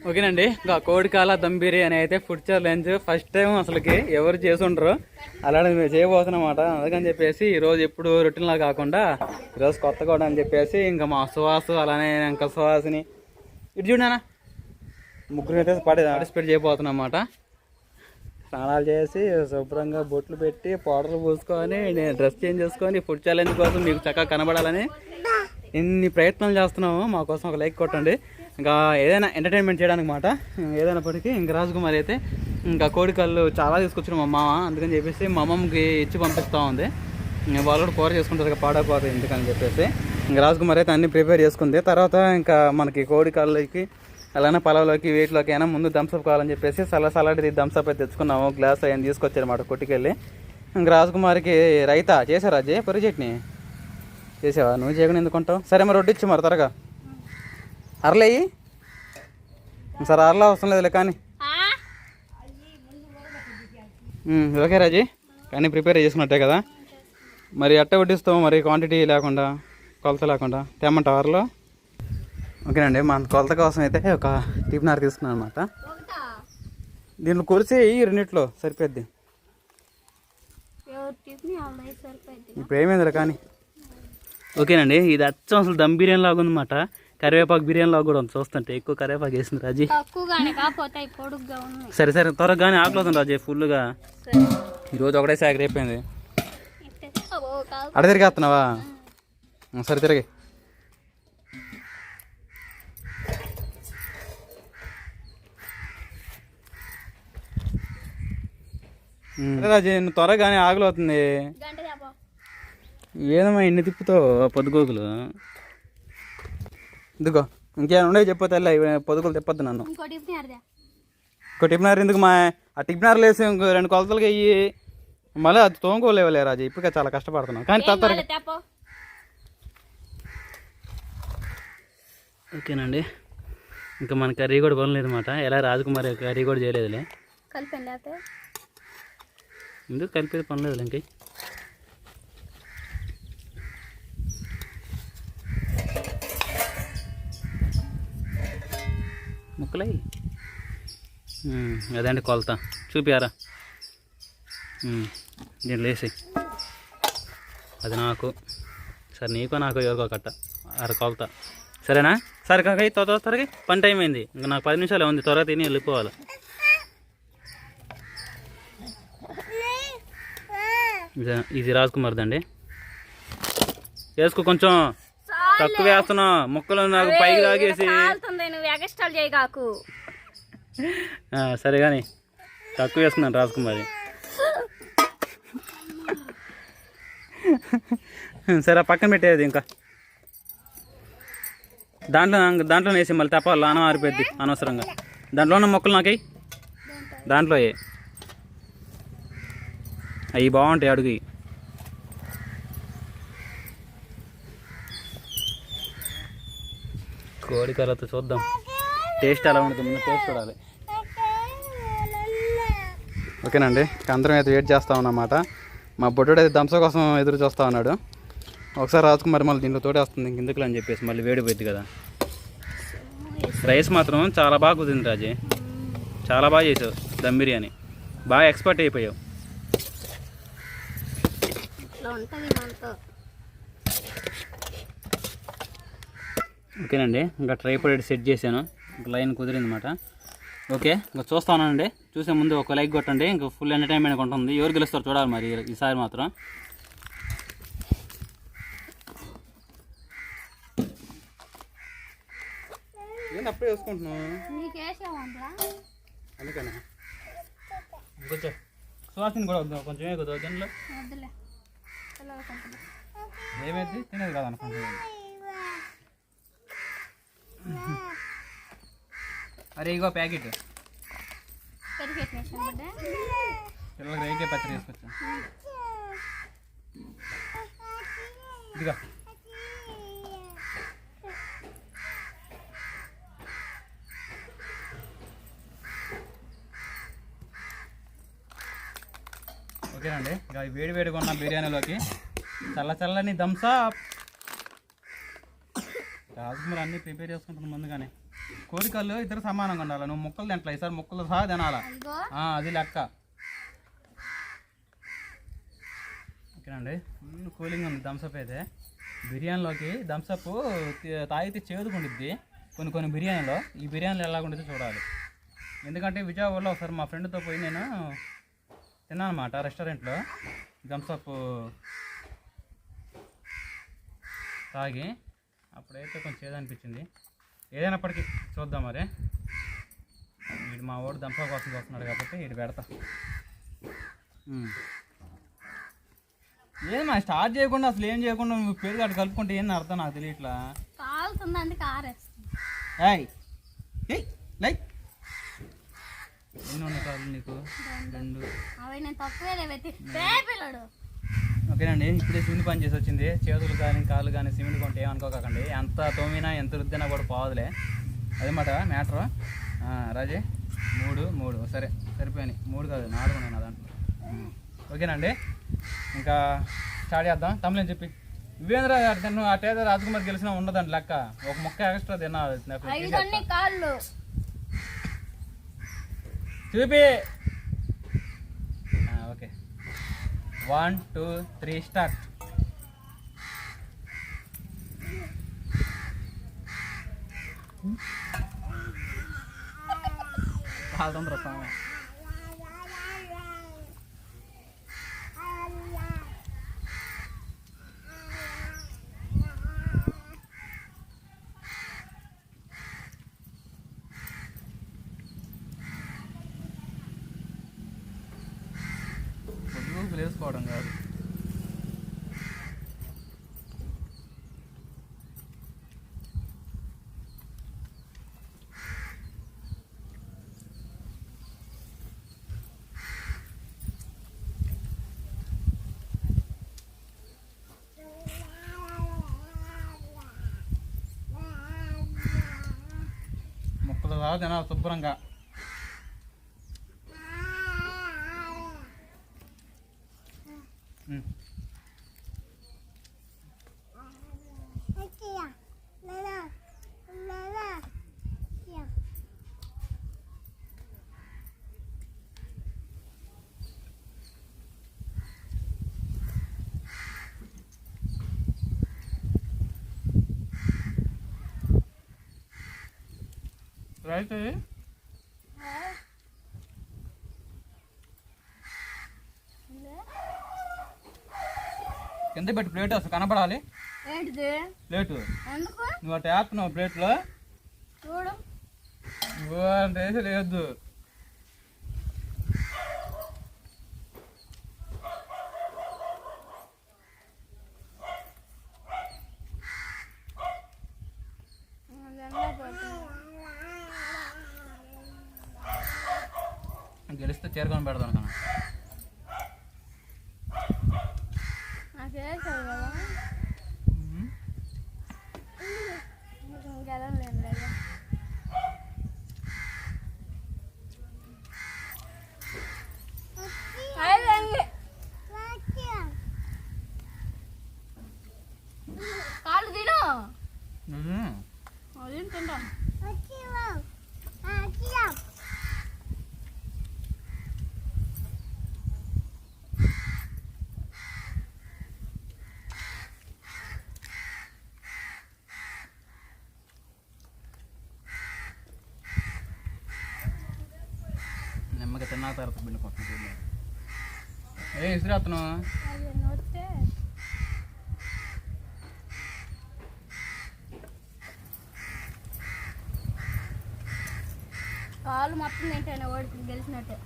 ఓకేనండి. ఇంకా కోడికాల దమ్ బిర్యానీ అయితే ఫుడ్ ఛాలెంజ్ ఫస్ట్ టైం అసలుకి ఎవరు చేసుండ్రు అలానే మేము చేయబోతున్నమాట అందుకని చెప్పేసి ఈ రోజు ఎప్పుడు రొటీన్ లా కాకుండా ఈరోజు కొత్త కూడా అని చెప్పేసి ఇంకా మా సువాసు అలానే ఇంకా సువాసిని ఇటు చూడనా ముగ్గురు అయితే పాటి పార్టిసిపేట్ చేయబోతున్నాం అన్నమాట స్నానాలు చేసి శుభ్రంగా బొట్లు పెట్టి పౌడర్లు పూసుకొని నేను డ్రెస్ చేంజ్ చేసుకొని ఫుడ్ ఛాలెంజ్ కోసం మీకు చక్కగా కనబడాలని ఎన్ని ప్రయత్నాలు చేస్తున్నాము. మా కోసం ఒక లైక్ కొట్టండి. ఇంకా ఏదైనా ఎంటర్టైన్మెంట్ చేయడానికి మాట. ఏదైనప్పటికీ ఇంకా రాజకుమారి అయితే ఇంకా కోడికళ్ళు చాలా తీసుకొచ్చిన మా మామ. అందుకని చెప్పేసి మా అమ్మమ్మకి ఇచ్చి పంపిస్తూ ఉంది. ఇంకా వాళ్ళు కూడా కూర చేసుకుంటారు కదా పాడైపోతుంది ఎందుకని చెప్పేసి. ఇంకా రాజకుమారి అయితే అన్ని ప్రిపేర్ చేసుకుంది. తర్వాత ఇంకా మనకి కోడికళ్ళకి అలానే పొలంలోకి వీటిలోకి అయినా ముందు థమ్స్అప్ కావాలని చెప్పేసి సల సలాడి థమ్స్అప్ అయితే తెచ్చుకున్నాము. గ్లాస్ అయ్యని తీసుకొచ్చారన్నమాట కొట్టుకెళ్ళి. ఇంక రాజకుమారికి రైతా చేశారా? అజయ్ పొరి చట్నీ? చేసావా? నువ్వు చేయకుండా ఎందుకుంటావు సరే మరి వడ్డిచ్చు మరి త్వరగా. అరలేయి సరే అరలా అవసరం లేదులే కానీ ఓకే రాజీ. కానీ ప్రిపేర్ చేసుకున్నట్టే కదా. మరి అట్ట వడ్డిస్తావు మరి క్వాంటిటీ లేకుండా కొలత లేకుండా. తెమ్మంటావు అరలో? ఓకేనండి మన కొలత కోసం అయితే ఒక టిఫినార్ తీసుకున్నాను అనమాట దీంట్లో కొలిసి రెండిట్లో సరిపోద్ది ఇప్పుడు ఏమైందిరా కానీ. ఓకేనండి ఇది అచ్చం అసలు దమ్ బిర్యానీ లాగా ఉందన్నమాట కరివేపాకు బిర్యానీ లాగా కూడా ఉంది. చూస్తుంటే ఎక్కువ కరివేపాకు వేసింది రాజీ. సరే సరే త్వరగానే ఆకలి అవుతుంది రాజీ ఫుల్గా ఈరోజు ఒకటే సాగర్ అయిపోయింది. అడ తిరిగేస్తున్నావా సరే తిరిగి. రాజీ నువ్వు త్వరగానే ఆకలి అవుతుంది. ఏదమ్మా ఇన్ని తిప్పుతావు పొదుగోకులు ఇదిగో ఇంకేమైనా ఉండే చెప్పు తల్లి పొదుగులు తిప్పొద్దు నన్ను. ఇంకో టిఫినర్ ఎందుకు మా ఆ టిఫినర్లు వేసి ఇంకో రెండు కొలతలకి అయ్యి మళ్ళీ అది తోముకోలేవులే రాజు ఇప్పటికే చాలా కష్టపడుతున్నాం కానీ తొందరగా. ఓకేనండి. ఇంకా మన కర్రీ కూడా పనిలేదు అనమాట ఎలా రాజకుమారి కర్రీ కూడా చేయలేదులే. కలిపండి అయితే. ఎందుకు కలిపేది పనిలేదు ఇంక? ముక్కలై. అదండి కొలత? చూపియారా? ఉమ్, దీంట్లో వేసి అది నాకు. సరే నీకో నాకు ఎవరికో కట్ట. అర కొలత. సరేనా? సరే కాక త్వర త్వరగా పని టైం అయింది. ఇంకా నాకు పది నిమిషాలు ఉంది. త్వరగా తిని వెళ్ళిపోవాలి. ఇది- ఇది రాజకుమార్ది అండి వేసుకో కొంచెం. తక్కువ వేస్తున్నా. ముక్కలు నాకు పైకి తాగేసి. కాలుతుంది చేయగాకు సరే కానీ తక్కువ వేసుకున్నాను రాజకుమారి సరే పక్కన పెట్టేది ఇంకా. దాంట్లో దాంట్లో వేసి మళ్ళీ తప్ప లానం ఆరిపోద్ది అనవసరంగా. దాంట్లో ఉన్న మొక్కలు నాకై దాంట్లో అవి బాగుంటాయి అడుగు. కోడి కర్రతో చూద్దాం. టేస్ట్ ఎలా ఉంటుంది ముందు టేస్ట్ చూడాలి. ఓకేనండి అందరం అయితే వెయిట్ చేస్తా ఉన్నమాట మా బొడ్డు అయితే దంస కోసం ఎదురు చూస్తా ఉన్నాడు. ఒకసారి రాజకుమారి మళ్ళీ దీంట్లో తోడేస్తుంది ఇంక ఎందుకులే అని చెప్పేసి మళ్ళీ వేడిపోయింది కదా. రైస్ మాత్రం చాలా బాగా కుదిరింది రాజే. చాలా బాగా చేసావు దమ్ బిర్యానీ. బాగా ఎక్స్పర్ట్ అయిపోయావు. ఓకేనండి? ఇంకా ట్రైపాడ్ సెట్ చేశాను. ఇంకా లైన్ కుదిరింది అనమాట ఓకే ఇంకా చూస్తానండి. చూసే ముందు ఒక లైక్ కొట్టండి. ఇంకా ఫుల్ ఎంటర్టైన్మెంట్ ఉంటుంది. ఎవరు గెలుస్తారో చూడాలి మరి ఈసారి మాత్రం. అప్పుడే అందుకనే? సువాసన కూడా వద్దాం. కొంచెం ఏ కొద్దిగా దీనిలో ఏమైంది? తినేది కాదు అనుకుంటున్నాను అరే ఇగో ప్యాకెట్. పిల్లలకి రైతే పచ్చడి తీసుకొచ్చా ఇదిగా. ఓకేనండి ఇక వేడి వేడిగా ఉన్న బిర్యానీలోకి చల్ల చల్లని థమ్సప్ రాజకుమారి అన్నీ ప్రిపేర్ చేసుకుంటుంది ముందుగానే. కోరికలు ఇద్దరు సమానంగా ఉండాలి. నువ్వు ముక్కలు తింటలే. ఈసారి ముక్కలు సహా తినాలా? అది లెక్క. ఓకేనండి. ఫుల్ కూలింగ్ ఉంది థమ్స్అప్ అయితే. బిర్యానీలోకి థమ్స్అప్ తాగితే చేదుకుండిద్ది కొన్ని కొన్ని బిర్యానీలో. ఈ బిర్యానీలు ఎలా ఉండిద్దో చూడాలి. ఎందుకంటే విజయవాడలో ఒకసారి మా ఫ్రెండ్తో పోయి నేను తిన్నాను అనమాట రెస్టారెంట్లో. థమ్స్అప్ తాగి అప్పుడైతే కొంచెం చేదు అనిపించింది ఏదైనప్పటికీ చూద్దాం మరి. వీడు మా వాడు దంపా కోసం చూస్తున్నాడు కాబట్టి వీడు పెడతా. ఉమ్. ఏం మా స్టార్ట్ చేయకుండా అసలు ఏం చేయకుండా నువ్వు పేరు కట్టు కలుపుకుంటే ఏంది అర్థం నాకు తెలియట్లా? కాలుతుంది అందుకే ఆరేస్తుంది. ఏయ్. ఏయ్ లైక్ ఎన్ని ఉన్నాయి కాళ్ళు నీకు? రెండు. అవి నేను తక్కువే లేవైతే పిల్లడు? ఓకేనండి ఇప్పుడే సిమెంట్ పని చేసి వచ్చింది. చేతులు కానీ కాళ్ళు కానీ సిమెంట్ కొంటే ఏమనుకోకండి. ఎంత తోమినా ఎంత రుద్దినా కూడా పోదులే అదేమాట మ్యాటర్. రాజే మూడు మూడు. సరే సరిపోయినాయి. మూడు కాదు నాలుగు ఉన్నాయి నా దాంట్లో. ఓకేనండి ఇంకా స్టార్ట్ చేద్దాం. తమిళం చెప్పి? నువ్వేంద్ర నువ్వు అటేదో రాజకుమార్ గెలిచినా ఉండదండి లెక్క. ఒక మొక్క ఎక్స్ట్రా తిన్నా చూపి ఆ, okay one two three start. కాలుతుందిరా స్వామి చేసుకోవడం కాదు. ముక్కలు తినాలి శుభ్రంగా. రైట్ కింద పెట్టి ప్లేట్ అసలు కనపడాలి ప్లేటు. నువ్వు అటు వేస్తున్నావు ప్లేట్లో. చూడు. నువ్వు అంటే వేసి లేదు. గెలిస్తే చేరుకొని పెడతాను అనుకున్నా. గెలవలేను లేదా కాళ్ళు తిను ఉమ్. అది తింటాం అన్న తర్వాత బిల్లు కొట్టిన ఏ ఇసురు అతను? కాలు మొత్తం ఏంటైనా ఓడికి గెలిచినట్టే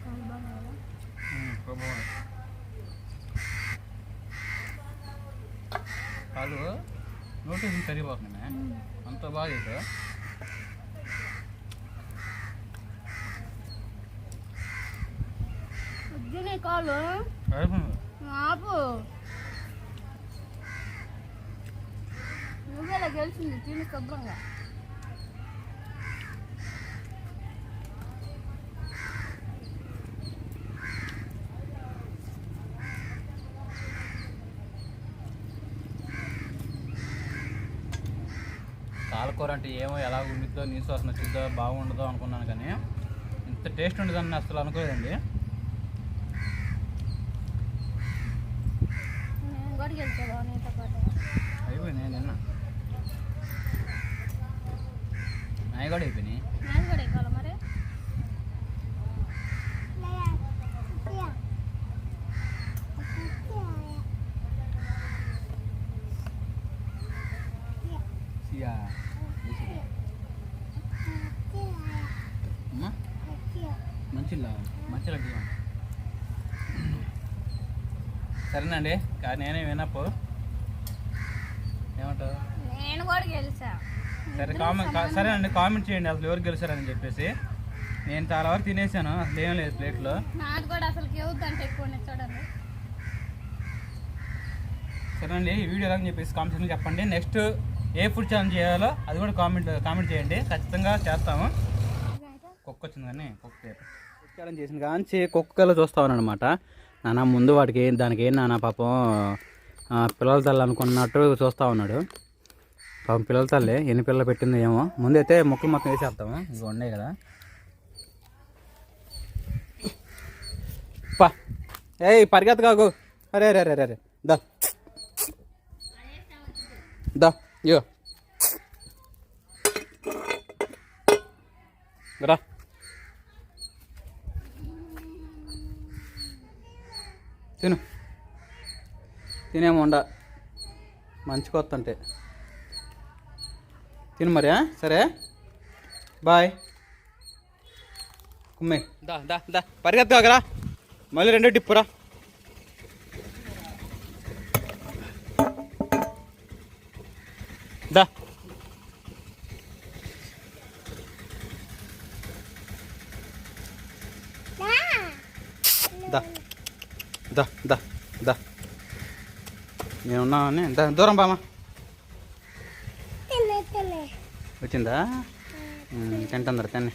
కాళ్ళు బాగున్నాయి కదా? ప్రభావం కాళ్ళు నోటీస్ కరిగిపోతున్నాయి అంత బాగా చేసావు వద్దునే అయిపోయింది. ఆపు. నువ్వేలా గెలిచింది తిని శుభ్రంగా. కూర అంటే ఏమో ఎలా ఉండిద్దో నీసు వాసన వచ్చిద్దో బాగుండదో అనుకున్నాను కానీ ఇంత టేస్ట్ ఉండదని అసలు అనుకోలేదండి. నేను కూడా గెలుతుందా నీతో పాటు. అయిపోయింది నేను తిన్నా. నాయి కూడా అయిపోయినాయి నేను కూడా ఎక్కాలి మరి సియా అమ్మా మంచిలా టీవా సరేనండి కానీ నేనే వినప్పు ఏమంటావు? నేను కూడా గెలిచా. సరే కామెంట్ సరే అండి కామెంట్ చేయండి అసలు ఎవరు గెలిచారని చెప్పేసి. నేను చాలా వరకు తినేసాను అసలు ఏం లేదు ప్లేట్లో. నాది కూడా అసలు కేవుద్దంటే ఎక్కువ ఉన్నాయి చూడండి. సరేనండి ఈ వీడియో ఎలా చెప్పేసి కామెంట్స్లో చెప్పండి. నెక్స్ట్ ఏ ఫుడ్ ఛాలెంజ్ చేయాలో అది కూడా కామెంట్ కామెంట్ చేయండి. ఖచ్చితంగా చేస్తాము. కుక్క వచ్చింది కానీ కుక్క ఫుడ్ చేసిన కాంచి కుక్కలు చూస్తామని అనమాట నాన్న ముందు వాడికి దానికి ఏం నాన్న పాపం పిల్లల తల్లి అనుకున్నట్టు చూస్తూ ఉన్నాడు. పాపం పిల్లల తల్లి ఎన్ని పిల్లలు పెట్టింది ఏమో. ముందైతే ముక్కలు మొత్తం వేసేస్తాము ఇవి ఉన్నాయి కదా. పా. ఏయ్ పరిగెత్త కాకు. అరే అరే అరే అరే దా. దా. రా. తిను. తినేముండ మంచి కొత్త అంటే తిను మరి సరే? బాయ్. కుమ్మే. దా దా దా. పరిగెత్తుకోకరా మళ్ళీ రెండో టిప్పురా. దా దా దా. నేనున్నానని. దా దూరం బామా వచ్చిందా? తింటుందరు తిన్ని